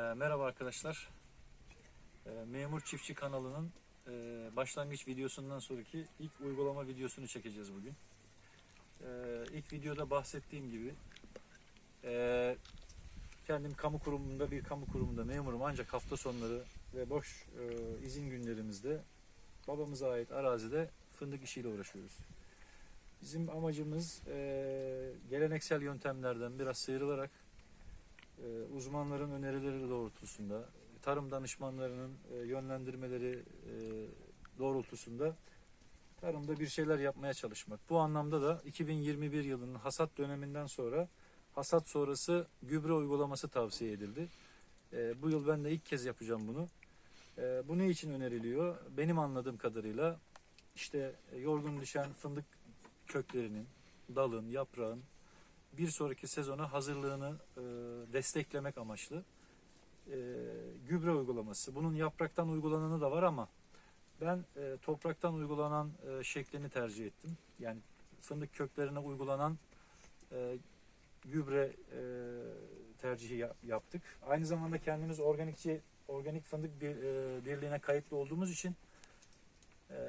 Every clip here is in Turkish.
E, merhaba arkadaşlar. E, Memur Çiftçi kanalının e, başlangıç videosundan sonraki ilk uygulama videosunu çekeceğiz bugün. E, ilk videoda bahsettiğim gibi e, kendim kamu kurumunda bir kamu kurumunda memurum ancak hafta sonları ve boş e, izin günlerimizde babamıza ait arazide fındık işiyle uğraşıyoruz. Bizim amacımız e, geleneksel yöntemlerden biraz sıyrılarak uzmanların önerileri doğrultusunda, tarım danışmanlarının e, yönlendirmeleri e, doğrultusunda tarımda bir şeyler yapmaya çalışmak. Bu anlamda da 2021 yılının hasat döneminden sonra hasat sonrası gübre uygulaması tavsiye edildi. E, Bu yıl ben de ilk kez yapacağım bunu. E, Bu ne için öneriliyor? Benim anladığım kadarıyla işte e, yorgun düşen fındık köklerinin, dalın, yaprağın bir sonraki sezona hazırlığını e, desteklemek amaçlı e, gübre uygulaması. Bunun yapraktan uygulananı da var ama ben e, topraktan uygulanan şeklini tercih ettim. Yani fındık köklerine uygulanan gübre tercihi ya- yaptık. Aynı zamanda kendimiz organikçi organik fındık bir, birliğine kayıtlı olduğumuz için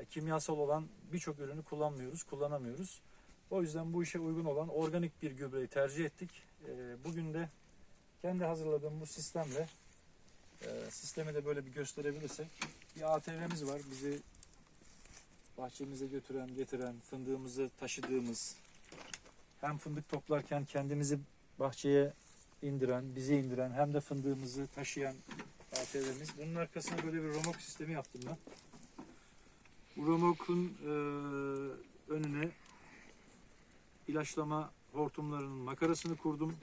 kimyasal olan birçok ürünü kullanmıyoruz, kullanamıyoruz. O yüzden bu işe uygun olan organik bir gübreyi tercih ettik. E, bugün de kendi hazırladığım bu sistemle e, sistemi de böyle bir gösterebilirsek bir ATV'miz var. Bizi bahçemize götüren, getiren, fındığımızı taşıdığımız hem fındık toplarken kendimizi bahçeye indiren, bizi indiren hem de fındığımızı taşıyan ATV'miz. Bunun arkasına böyle bir romok sistemi yaptım ben. Bu romokun e, önüne ilaçlama hortumlarının makarasını kurdum.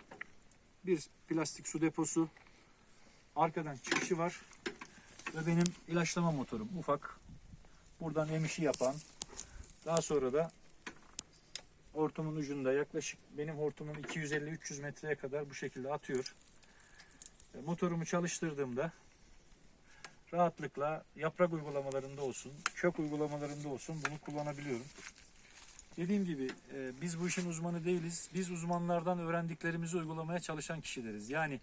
Bir plastik su deposu. Arkadan çıkışı var. Ve benim ilaçlama motorum ufak. Buradan emişi yapan. Daha sonra da hortumun ucunda yaklaşık benim hortumum 250-300 metreye kadar bu şekilde atıyor. E, Motorumu çalıştırdığımda rahatlıkla yaprak uygulamalarında olsun, kök uygulamalarında olsun bunu kullanabiliyorum. Dediğim gibi e, biz bu işin uzmanı değiliz. Biz uzmanlardan öğrendiklerimizi uygulamaya çalışan kişileriz. Yani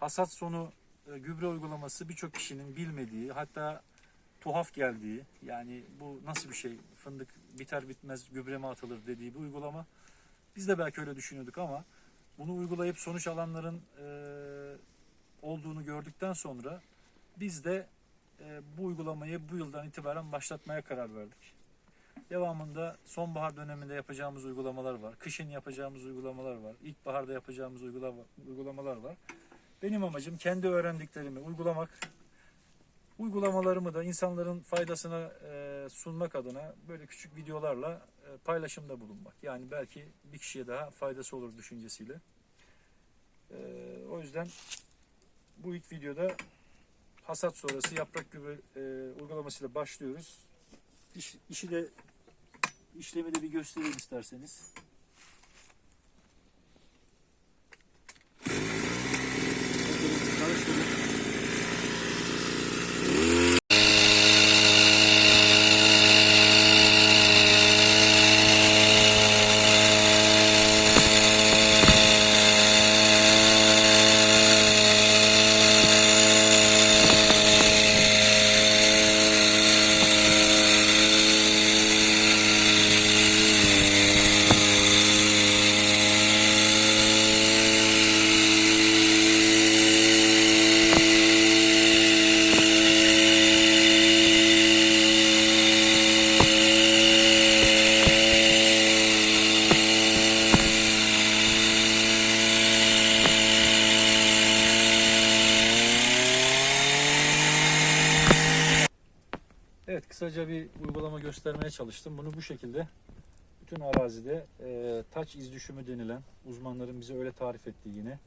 hasat sonu e, gübre uygulaması birçok kişinin bilmediği hatta tuhaf geldiği yani bu nasıl bir şey fındık biter bitmez gübre mi atılır dediği bir uygulama. Biz de belki öyle düşünüyorduk ama bunu uygulayıp sonuç alanların e, olduğunu gördükten sonra biz de e, bu uygulamayı bu yıldan itibaren başlatmaya karar verdik. Devamında sonbahar döneminde yapacağımız uygulamalar var. Kışın yapacağımız uygulamalar var. İlkbaharda yapacağımız uygulama, uygulamalar var. Benim amacım kendi öğrendiklerimi uygulamak. Uygulamalarımı da insanların faydasına e, sunmak adına böyle küçük videolarla e, paylaşımda bulunmak. Yani belki bir kişiye daha faydası olur düşüncesiyle. E, o yüzden bu ilk videoda hasat sonrası yaprak gübre uygulamasıyla başlıyoruz. İş, işi de işlemi de bir göstereyim isterseniz. Çalıştırdık. Evet kısaca bir uygulama göstermeye çalıştım. Bunu bu şekilde bütün arazide e, taç iz düşümü denilen uzmanların bize öyle tarif ettiği yine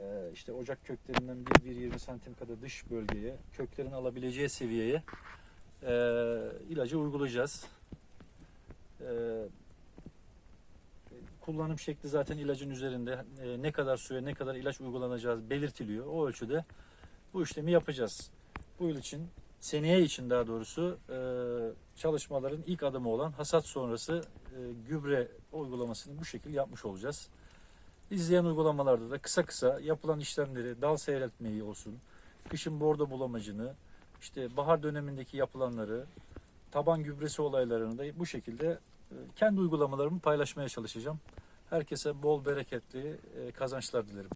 e, işte ocak köklerinden 1-1-20 santim kadar dış bölgeye köklerin alabileceği seviyeye e, ilacı uygulayacağız. E, kullanım şekli zaten ilacın üzerinde E, ne kadar süre ne kadar ilaç uygulanacağı belirtiliyor. O ölçüde bu işlemi yapacağız. Bu yıl için seneye için daha doğrusu e, çalışmaların ilk adımı olan hasat sonrası e, gübre uygulamasını bu şekilde yapmış olacağız. İzleyen uygulamalarda da kısa kısa yapılan işlemleri, dal seyretmeyi olsun, kışın bordo bulamacını, işte bahar dönemindeki yapılanları, taban gübresi olaylarını da bu şekilde e, kendi uygulamalarımı paylaşmaya çalışacağım. Herkese bol bereketli kazançlar dilerim.